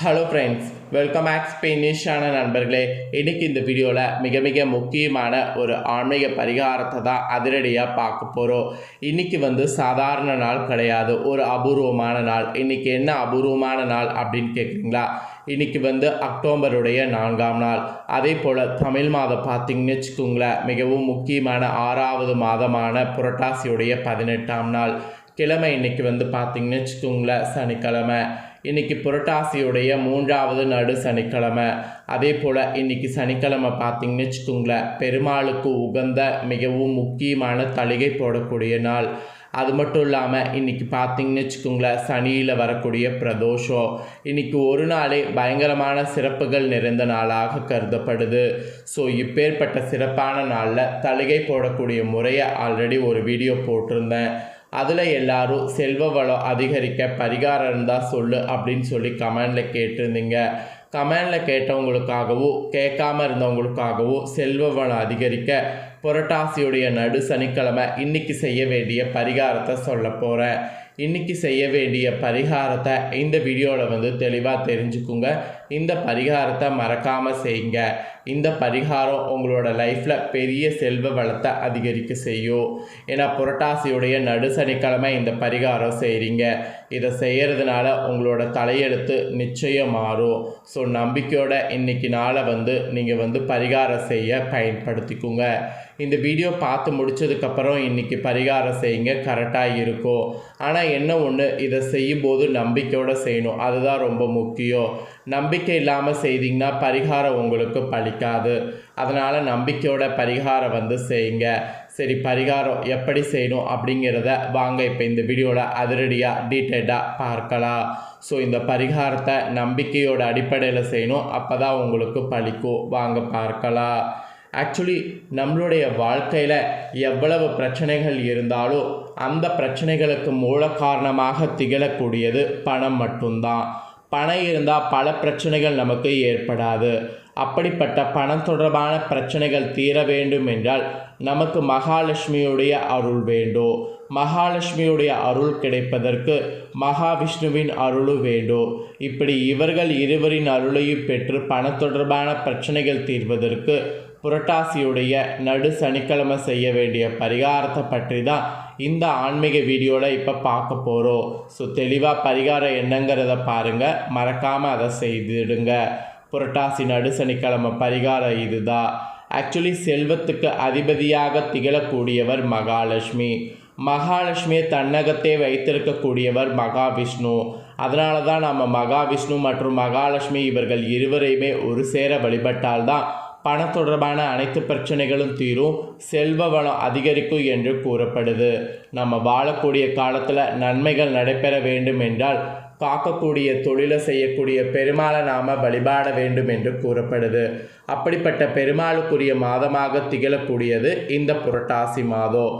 Hello friends welcome back ஸ்பெயினிஷான நண்பர்களே. இன்னைக்கு இந்த வீடியோவில் மிக மிக முக்கியமான ஒரு ஆன்மீக பரிகாரத்தை தான் அதிரடியாக பார்க்க போகிறோம் இன்னைக்கு வந்து சாதாரண நாள் கிடையாது. ஒரு அபூர்வமான நாள். இன்றைக்கி என்ன அபூர்வமான நாள் அப்படின்னு கேட்குறீங்களா இன்னைக்கு வந்து அக்டோபருடைய நான்காம் நாள். அதே போல் தமிழ் மாதம் பார்த்தீங்கன்னு வச்சுக்கோங்களேன் மிகவும் முக்கியமான ஆறாவது மாதமான புரட்டாசியுடைய பதினெட்டாம் நாள். கிழமை இன்னைக்கு வந்து பார்த்தீங்கன்னு வச்சுக்கோங்களேன் சனிக்கிழமை. இன்னைக்கு புரட்டாசியுடைய மூன்றாவது நடு சனிக்கிழமை. அதே போல் இன்னைக்கு சனிக்கிழமை பார்த்தீங்கன்னு வச்சுக்கோங்களேன் பெருமாளுக்கு உகந்த மிகவும் முக்கியமான தளிகை போடக்கூடிய நாள். அது மட்டும் இல்லாமல் இன்னைக்கு பார்த்திங்கன்னு வச்சுக்கோங்களேன் சனியில் வரக்கூடிய பிரதோஷம். இன்னைக்கு ஒரு நாளே பயங்கரமான சிறப்புகள் நிறைந்த நாளாக கருதப்படுது. ஸோ இப்பேற்பட்ட சிறப்பான நாளில் தலுகை போடக்கூடிய முறையை ஆல்ரெடி ஒரு வீடியோ போட்டிருந்தேன். அதில் எல்லாரும் செல்வ வளம் அதிகரிக்க பரிகாரம் இருந்தால் சொல்லு அப்படின்னு சொல்லி கமெண்டில் கேட்டிருந்தீங்க. கமெண்டில் கேட்டவங்களுக்காகவும் கேட்காம இருந்தவங்களுக்காகவும் செல்வ வளம் அதிகரிக்க புரட்டாசியுடைய நடு சனிக்கிழமை இன்னைக்கு செய்ய வேண்டிய பரிகாரத்தை சொல்ல போகிறேன் இன்றைக்கி செய்ய வேண்டிய பரிகாரத்தை இந்த வீடியோவில் வந்து தெளிவாக தெரிஞ்சுக்குங்க. இந்த பரிகாரத்தை மறக்காமல் செய்யுங்க. இந்த பரிகாரம் உங்களோட லைஃப்பில் பெரிய செல்வ வளத்தை அதிகரிக்க செய்யும். ஏன்னா புரட்டாசியுடைய நடு சனிக்கிழமை இந்த பரிகாரம் செய்கிறீங்க இதை செய்கிறதுனால உங்களோட தலையெழுத்து நிச்சயம் மாறும். ஸோ நம்பிக்கையோட இன்னைக்கு நாளை வந்து நீங்கள் வந்து பரிகாரம் செய்ய பயன்படுத்திக்குங்க. இந்த வீடியோ பார்த்து முடிச்சதுக்கப்புறம் இன்னைக்கு பரிகாரம் செய்யுங்க. கரெக்டாக இருக்கும். ஆனால் என்ன ஒன்று இதை செய்யும்போது நம்பிக்கையோடு செய்யணும். அதுதான் ரொம்ப முக்கியம். நம்பிக்கை இல்லாமல் செய்தீங்கன்னா பரிகாரம் உங்களுக்கு பலிக்காது அதனால் நம்பிக்கையோட பரிகாரம் வந்து செய்யுங்க. சரி பரிகாரம் எப்படி செய்யணும் அப்படிங்கிறத வாங்க இப்போ இந்த வீடியோவில் அதிரடியாக டீட்டெயிலாக பார்க்கலாம். ஸோ இந்த பரிகாரத்தை நம்பிக்கையோட அடிப்படையில் செய்யணும். அப்போ தான் உங்களுக்கு பலிக்கும் வாங்க பார்க்கலாம். ஆக்சுவலி நம்மளுடைய வாழ்க்கையில் எவ்வளவு பிரச்சனைகள் இருந்தாலும் அந்த பிரச்சனைகளுக்கு மூல காரணமாக திகழக்கூடியது பணம் மட்டும்தான். பணம் இருந்தால் பல பிரச்சனைகள் நமக்கு ஏற்படாது. அப்படிப்பட்ட பணம் தொடர்பான பிரச்சனைகள் தீர வேண்டும் என்றால் நமக்கு மகாலட்சுமியுடைய அருள் வேண்டும். மகாலட்சுமியுடைய அருள் கிடைப்பதற்கு மகாவிஷ்ணுவின் அருளும் வேண்டும். இப்படி இவர்கள் இருவரின் அருளையும் பெற்று பண தொடர்பான பிரச்சனைகள் தீர்வதற்கு புரட்டாசியுடைய நடு சனிக்கிழமை செய்ய வேண்டிய பரிகாரத்தை பற்றி தான் இந்த ஆன்மீக வீடியோவில் இப்போ பார்க்க போகிறோம் ஸோ தெளிவாக பரிகாரம் என்னங்கிறத பாருங்கள் மறக்காமல் அதை செய்திடுங்க. புரட்டாசி நடு சனிக்கிழமை பரிகாரம் இதுதான் ஆக்சுவலி செல்வத்துக்கு அதிபதியாக திகழக்கூடியவர் மகாலட்சுமி. மகாலட்சுமியை தன்னகத்தே வைத்திருக்கக்கூடியவர் மகாவிஷ்ணு. அதனால தான் நம்ம மகாவிஷ்ணு மற்றும் மகாலட்சுமி இவர்கள் இருவரையுமே ஒரு சேர வழிபட்டால்தான் பண தொடர்பான அனைத்து பிரச்சனைகளும் தீரும் செல்வ வளம் அதிகரிக்கும் என்று கூறப்படுது. நம்ம வாழக்கூடிய காலத்தில் நன்மைகள் நடைபெற வேண்டும் என்றால் காக்கக்கூடிய தொழிலை செய்யக்கூடிய பெருமாளை நாம் வழிபாட வேண்டும் என்று கூறப்படுது. அப்படிப்பட்ட பெருமாளுக்குரிய மாதமாக திகழக்கூடியது இந்த புரட்டாசி மாதம்.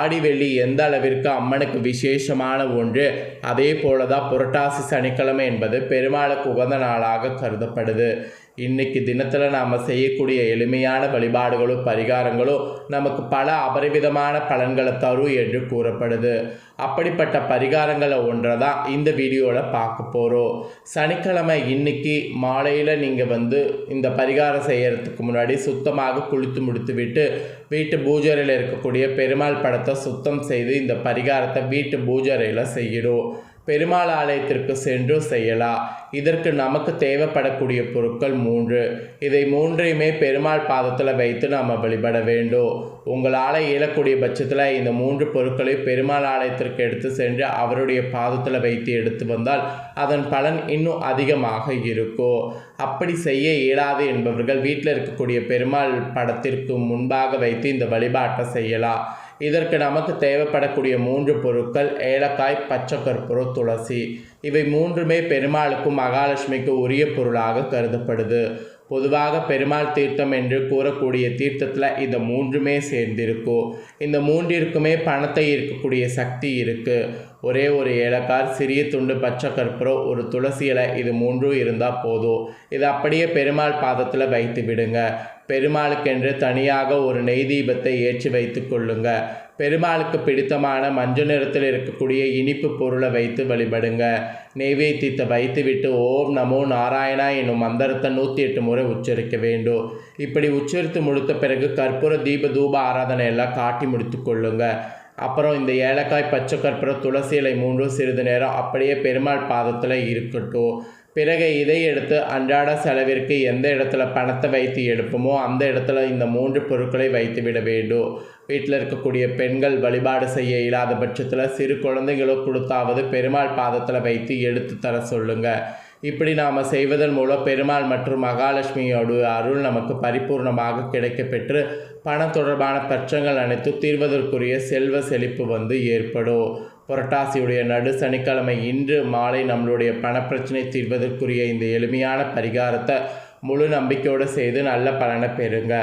ஆடிவெள்ளி எந்த அளவிற்கு அம்மனுக்கு விசேஷமான ஒன்று அதே போல தான் புரட்டாசி சனிக்கிழமை என்பது பெருமாளுக்கு உகந்த நாளாக கருதப்படுது. இன்னைக்கு தினத்தில் நாம் செய்யக்கூடிய எளிமையான வழிபாடுகளும் பரிகாரங்களும் நமக்கு பல அபரிவிதமான பலன்களை தரும் என்று கூறப்படுது. அப்படிப்பட்ட பரிகாரங்களை ஒன்றை தான் இந்த வீடியோவில் பார்க்க போகிறோம் சனிக்கிழமை இன்னைக்கு மாலையில் நீங்கள் வந்து இந்த பரிகாரம் செய்கிறதுக்கு முன்னாடி சுத்தமாக குளித்து முடித்து விட்டு வீட்டு பூஜரையில் இருக்கக்கூடிய பெருமாள் படத்தை சுத்தம் செய்து இந்த பரிகாரத்தை வீட்டு பூஜரையில் செய்கிறோம் பெருமாள் ஆலயத்திற்கு சென்று செய்யலாம் இதற்கு நமக்கு தேவைப்படக்கூடிய பொருட்கள் மூன்று. இதை மூன்றையுமே பெருமாள் பாதத்தில் வைத்து நாம் வழிபட வேண்டும். உங்களால் இயலக்கூடிய பட்சத்தில் இந்த மூன்று பொருட்களை பெருமாள் ஆலயத்திற்கு எடுத்து சென்று அவருடைய பாதத்தில் வைத்து எடுத்து வந்தால் அதன் பலன் இன்னும் அதிகமாக இருக்கும். அப்படி செய்ய இயலாது என்பவர்கள் வீட்டில் இருக்கக்கூடிய பெருமாள் படத்திற்கு முன்பாக வைத்து இந்த வழிபாட்டை செய்யலாம். இதற்கு நமக்கு தேவைப்படக்கூடிய மூன்று பொருட்கள் ஏலக்காய் பச்சைக்கற்பூரம் துளசி. இவை மூன்றுமே பெருமாளுக்கும் மகாலட்சுமிக்கு உரிய பொருளாக கருதப்படுது. பொதுவாக பெருமாள் தீர்த்தம் என்று கூறக்கூடிய தீர்த்தத்தில் இந்த மூன்றுமே சேர்ந்திருக்கும். இந்த மூன்றிற்குமே பணத்தை ஈர்க்கக்கூடிய சக்தி இருக்குது ஒரே ஒரு ஏலக்காய் சிறிய துண்டு பச்சை கற்பூரம் ஒரு துளசி இலை இது மூன்றும் இருந்தால் போதும். இது அப்படியே பெருமாள் பாதத்தில் வைத்து விடுங்க. பெருமாளுக்கென்று தனியாக ஒரு நெய் தீபத்தை ஏற்றி வைத்து கொள்ளுங்க. பெருமாளுக்கு பிடித்தமான மஞ்சள் நிறத்தில் இருக்கக்கூடிய இனிப்பு பொருளை வைத்து வழிபடுங்க. நெய்வேத்தியத்தை வைத்துவிட்டு ஓம் நமோ நாராயணா என்னும் மந்திரத்தை நூற்றி எட்டு முறை உச்சரிக்க வேண்டும். இப்படி உச்சரித்து முடித்த பிறகு கற்பூர தீப தூப ஆராதனை எல்லாம் காட்டி முடித்து கொள்ளுங்கள் அப்புறம் இந்த ஏலக்காய் பச்சை கற்பூரம் துளசி இலை மூன்றும் சிறிது நேரம் அப்படியே பெருமாள் பாதத்தில் இருக்கட்டும். பிறகு இதை எடுத்து அன்றாட செலவிற்கு எந்த இடத்துல பணத்தை வைத்து எடுப்போமோ அந்த இடத்துல இந்த மூன்று பொருட்களை வைத்து விட வேண்டும். வீட்டில் இருக்கக்கூடிய பெண்கள் வழிபாடு செய்ய இயலாத பட்சத்தில் சிறு குழந்தைகளோ கொடுத்தாவது பெருமாள் பாதத்தில் வைத்து எடுத்து தர சொல்லுங்கள் இப்படி நாம் செய்வதன் மூலம் பெருமாள் மற்றும் மகாலட்சுமியோட அருள் நமக்கு பரிபூர்ணமாக கிடைக்கப்பெற்று பணம் தொடர்பான பிரச்சனைகள் அனைத்தும் தீர்வதற்குரிய செல்வ செழிப்பு வந்து ஏற்படும். புரட்டாசியுடைய நடு சனிக்கிழமை இன்று மாலை நம்மளுடைய பணப்பிரச்சனை தீர்வதற்குரிய இந்த எளிமையான பரிகாரத்தை முழு நம்பிக்கையோடு செய்து நல்ல பலனை பெறுங்க.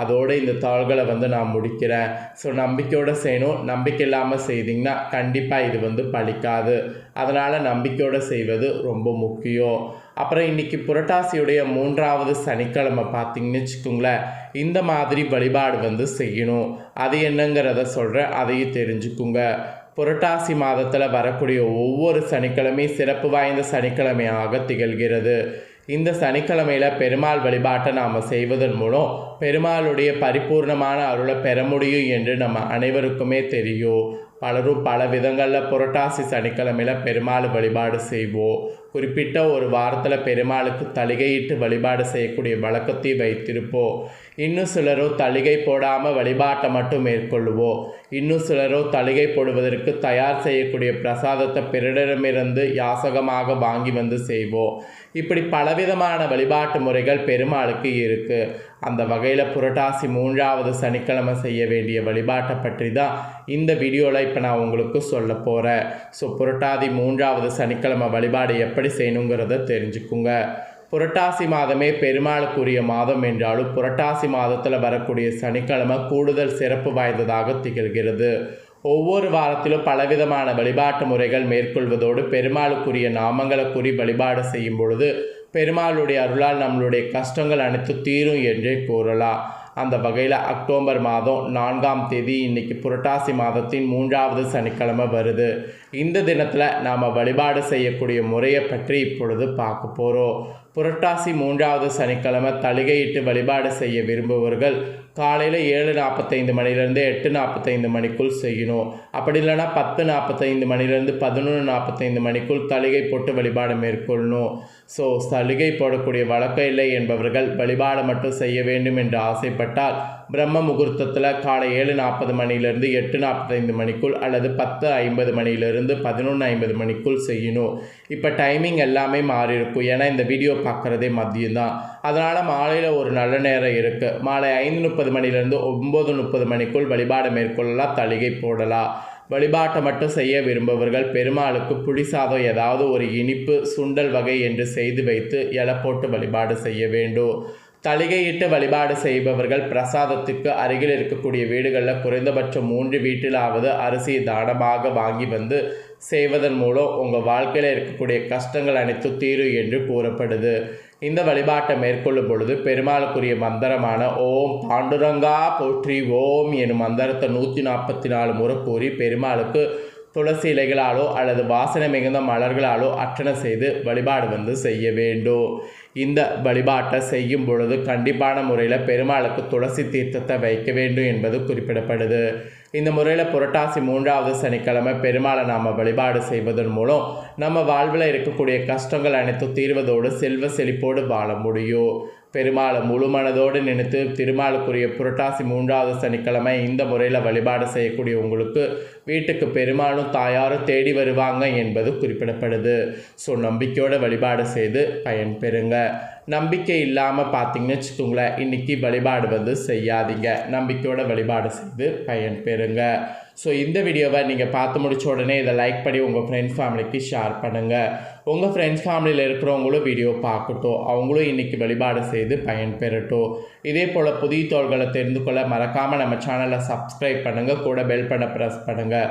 அதோடு இந்த தாள்களை வந்து நான் முடிக்கிறேன். ஸோ நம்பிக்கையோடு செய்யணும். நம்பிக்கை இல்லாமல் செய்திங்கன்னா கண்டிப்பாக இது வந்து பழிக்காது. அதனால் நம்பிக்கையோடு செய்வது ரொம்ப முக்கியம். அப்புறம் இன்றைக்கி புரட்டாசியுடைய மூன்றாவது சனிக்கிழமை பார்த்தீங்கன்னு வச்சுக்கோங்களேன். இந்த மாதிரி வழிபாடு வந்து செய்யணும். அது என்னங்கிறத சொல்கிறேன் அதையும் தெரிஞ்சுக்குங்க. புரட்டாசி மாதத்தில் வரக்கூடிய ஒவ்வொரு சனிக்கிழமையும் சிறப்பு வாய்ந்த சனிக்கிழமையாக திகழ்கிறது. இந்த சனிக்கிழமையில் பெருமாள் வழிபாட்டை நாம் செய்வதன் மூலம் பெருமாளுடைய பரிபூர்ணமான அருளை பெற முடியும் என்று நம்ம அனைவருக்குமே தெரியும். பலரும் பல விதங்களில் புரட்டாசி சனிக்கிழமையில் பெருமாள் வழிபாடு செய்வோம். குறிப்பிட்ட ஒரு வாரத்தில் பெருமாளுக்கு தலிகையிட்டு வழிபாடு செய்யக்கூடிய வழக்கத்தை வைத்திருப்போம் இன்னும் சிலரோ தலிகை போடாமல் வழிபாட்டை மட்டும் மேற்கொள்ளுவோம் இன்னும் சிலரோ தலிகை போடுவதற்கு தயார் செய்யக்கூடிய பிரசாதத்தை பிறரிடமிருந்து யாசகமாக வாங்கி வந்து செய்வோம் இப்படி பலவிதமான வழிபாட்டு முறைகள் பெருமாளுக்கு இருக்குது அந்த வகையில் புரட்டாசி மூன்றாவது சனிக்கிழமை செய்ய வேண்டிய வழிபாட்டை பற்றி தான் இந்த வீடியோவில் இப்போ நான் உங்களுக்கு சொல்ல போகிறேன் ஸோ புரட்டாதி மூன்றாவது சனிக்கிழமை வழிபாடு எப்படி செய்யணுங்கிறத தெரிஞ்சுக்குங்க. புரட்டாசி மாதமே பெருமாளுக்குரிய மாதம் என்றாலும் புரட்டாசி மாதத்தில் வரக்கூடிய சனிக்கிழமை கூடுதல் சிறப்பு வாய்ந்ததாக திகழ்கிறது. ஒவ்வொரு வாரத்திலும் பலவிதமான வழிபாட்டு முறைகள் மேற்கொள்வதோடு பெருமாளுக்குரிய நாமங்களை கூறி வழிபாடு செய்யும் பொழுது பெருமாளுடைய அருளால் நம்மளுடைய கஷ்டங்கள் அனைத்து தீரும் என்றே கூறலாம். அந்த வகையில் அக்டோபர் மாதம் நான்காம் தேதி இன்னைக்கு புரட்டாசி மாதத்தின் மூன்றாவது சனிக்கிழமை வருது. இந்த தினத்தில் நாம் வழிபாடு செய்யக்கூடிய முறையை பற்றி இப்பொழுது பார்க்க போகிறோம் புரட்டாசி மூன்றாவது சனிக்கிழமை தலிகையிட்டு வழிபாடு செய்ய விரும்புபவர்கள் காலையில் ஏழு நாற்பத்தைந்து மணிலேருந்து எட்டு நாற்பத்தைந்து மணிக்குள் செய்யணும். அப்படி இல்லைன்னா பத்து நாற்பத்தைந்து மணிலேருந்து பதினொன்று நாற்பத்தைந்து மணிக்குள் தலிகை போட்டு வழிபாடு மேற்கொள்ளணும். ஸோ சலுகை போடக்கூடிய வழக்கம் இல்லை என்பவர்கள் வழிபாடு மட்டும் செய்ய வேண்டும் என்று ஆசைப்பட்டால் பிரம்ம முகூர்த்தத்தில் காலை ஏழு நாற்பது மணிலேருந்து எட்டு நாற்பத்தைந்து மணிக்குள் அல்லது பத்து ஐம்பது மணியிலிருந்து பதினொன்று ஐம்பது மணிக்குள் செய்யணும். இப்போ டைமிங் எல்லாமே மாறி இருக்கும் ஏன்னா இந்த வீடியோ பார்க்குறதே மதியம் தான் அதனால் மாலையில் ஒரு நல்ல நேரம் இருக்குது மாலை ஐந்து முப்பது மணிலேருந்து ஒம்பது முப்பது மணிக்குள் வழிபாடு மேற்கொள்ளலாம் தளிகை போடலாம். வழிபாட்டை மட்டும் செய்ய விரும்பவர்கள் பெருமாளுக்கு புளி சாதம் ஏதாவது ஒரு இனிப்பு சுண்டல் வகை என்று செய்து வைத்து இலை போட்டு வழிபாடு செய்ய வேண்டும். தலிகையிட்டு வழிபாடு செய்பவர்கள் பிரசாதத்துக்கு அருகில் இருக்கக்கூடிய வீடுகளில் குறைந்தபட்சம் மூன்று வீட்டிலாவது அரிசி தானமாக வாங்கி வந்து செய்வதன் மூலம் உங்கள் வாழ்க்கையில் இருக்கக்கூடிய கஷ்டங்கள் அனைத்தும் தீரும் என்று கூறப்படுது. இந்த வழிபாட்டை மேற்கொள்ளும் பொழுது பெருமாளுக்குரிய மந்திரமான ஓம் பாண்டுரங்கா போற்றி ஓம் எனும் மந்திரத்தை நூற்றி நாற்பத்தி நாலு முறை கூறி பெருமாளுக்கு துளசி இலைகளாலோ அல்லது வாசனை மிகுந்த மலர்களாலோ அர்ச்சனை செய்து வழிபாடு வந்து செய்ய வேண்டும். இந்த வழிபாட்டை செய்யும் பொழுது கண்டிப்பான முறையில் பெருமாளுக்கு துளசி தீர்த்தத்தை வைக்க வேண்டும் என்பது குறிப்பிடப்படுது. இந்த முறையில் புரட்டாசி மூன்றாவது சனிக்கிழமை பெருமாளை நாம் வழிபாடு செய்வதன் மூலம் நம்ம வாழ்வில் இருக்கக்கூடிய கஷ்டங்கள் அனைத்தும் தீர்வதோடு செல்வ செழிப்போடு வாழ முடியும். பெருமாளை முழுமனதோடு நினைத்து திருமாலுக்குரிய புரட்டாசி மூன்றாவது சனிக்கிழமை இந்த முறையில் வழிபாடு செய்யக்கூடிய உங்களுக்கு வீட்டுக்கு பெருமாளும் தாயாரும் தேடி வருவாங்க என்பது குறிப்பிடப்படுது. ஸோ நம்பிக்கையோடு வழிபாடு செய்து பயன்பெறுங்க நம்பிக்கை இல்லாமல் பார்த்தீங்கன்னு வச்சுக்கோங்களேன் இன்றைக்கி வழிபாடு வந்து செய்யாதீங்க. நம்பிக்கையோட வழிபாடு செய்து பயன் பெறுங்க. ஸோ இந்த வீடியோவை நீங்கள் பார்த்து முடிச்ச உடனே இதை லைக் பண்ணி உங்கள் ஃப்ரெண்ட்ஸ் ஃபேமிலிக்கு ஷேர் பண்ணுங்கள் உங்கள் ஃப்ரெண்ட்ஸ் ஃபேமிலியில் இருக்கிறவங்களும் வீடியோ பார்க்கட்டும். அவங்களும் இன்றைக்கி வழிபாடு செய்து பயன் பெறட்டும். இதே போல் புதிய தோள்களை தெரிந்து கொள்ள மறக்காமல் நம்ம சேனலை சப்ஸ்கிரைப் பண்ணுங்கள் கூட பெல் பண்ண ப்ரெஸ் பண்ணுங்கள்